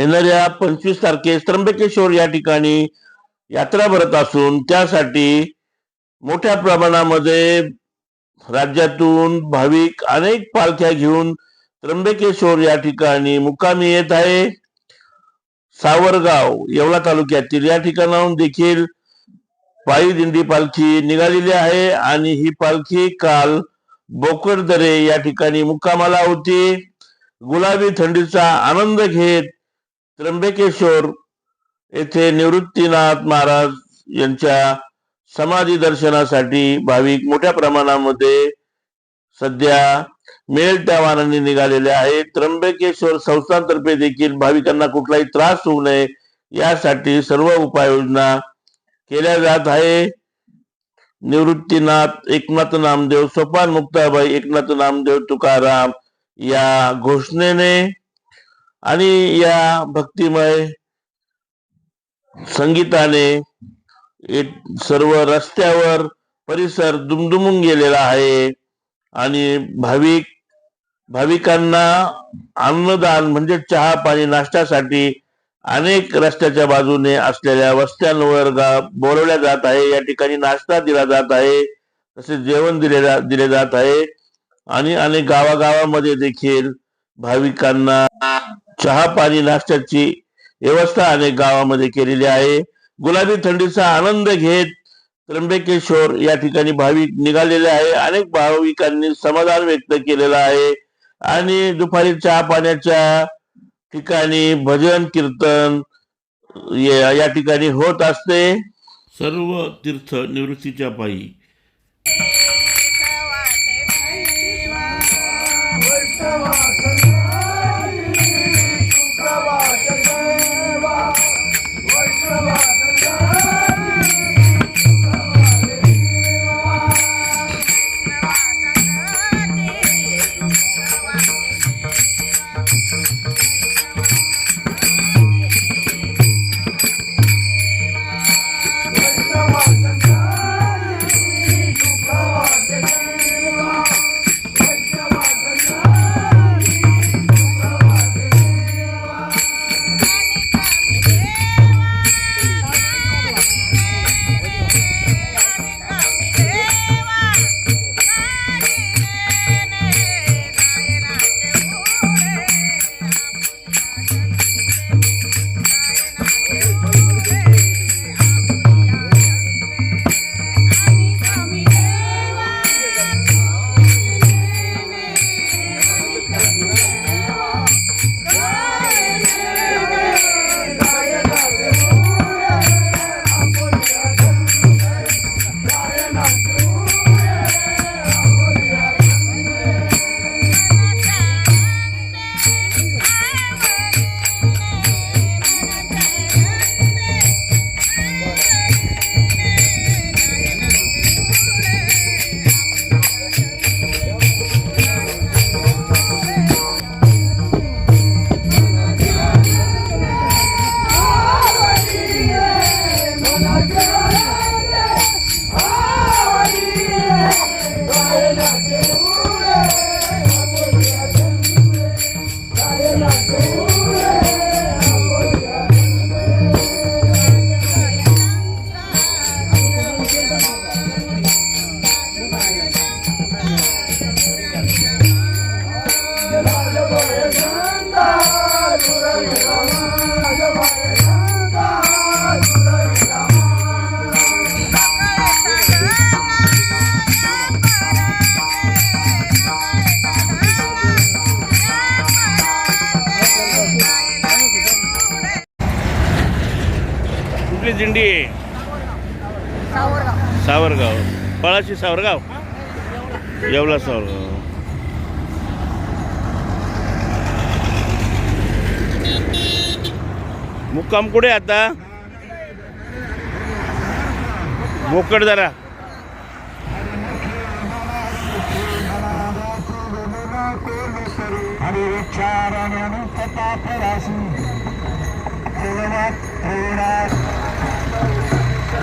येणाऱ्या पंचवीस तारखेस त्र्यंबकेश्वर या ठिकाणी यात्रा भरत असून त्यासाठी मोठ्या प्रमाणामध्ये राज्यातून भाविक अनेक पालख्या घेऊन त्र्यंबकेश्वर या ठिकाणी मुक्कामी येत आहे. सावरगाव येवला तालुक्यातील या ठिकाणाहून देखील पायी दिंडी पालखी निघालेली आहे आणि ही पालखी काल बोकडदरे या ठिकाणी मुक्कामाला होती. गुलाबी थंडीचा आनंद घेत त्र्यंबकेश्वर येथे निवृत्तीनाथ महाराज यांच्या समाधी दर्शनासाठी भाविक मोठ्या प्रमाणामध्ये सध्या मेल त्या वाहनाने निघालेले आहेत. त्र्यंबकेश्वर संस्थांतर्फे देखील भाविकांना कुठलाही त्रास होऊ नये यासाठी सर्व उपाययोजना केल्या जात आहे. निवृत्तीनाथ एकनाथ नामदेव सोपान मुक्ताबाई एकनाथ नामदेव तुकाराम या घोषणेने आणि या भक्तिमय संगीताने एक- सर्व रस्त्यावर परिसर दुमदुमून गेलेला आहे. आणि भाविक भाविकांना अन्नदान म्हणजे चहा पाणी नाश्त्यासाठी अनेक रस्त्याच्या बाजूने असलेल्या वस्त्यांवर गा- बोलवल्या जात आहे. या ठिकाणी नाश्ता दिला जात आहे. तसेच जेवण दिले जा- दिले जात आहे. आणि अनेक गावागावामध्ये देखील भाविकांना चहा पाणी नाश्त्याची व्यवस्था अनेक गावामध्ये केलेली आहे. गुलाबी थंडीचा आनंद घेत त्र्यंबकेश्वर या ठिकाणी भाविक निघालेले आहे. अनेक भाविकांनी समाधान व्यक्त केलेलं आहे. आणि दुपारी चहा पाण्याच्या ठिकाणी भजन कीर्तन या या ठिकाणी होत असते. सर्व तीर्थ निवृत्तीच्या पायी Música दिंडी झेंडी सावरगाव पळाशी सावरगाव येवला सावरगाव मुक्काम कुठे आता मोकड जरा विचार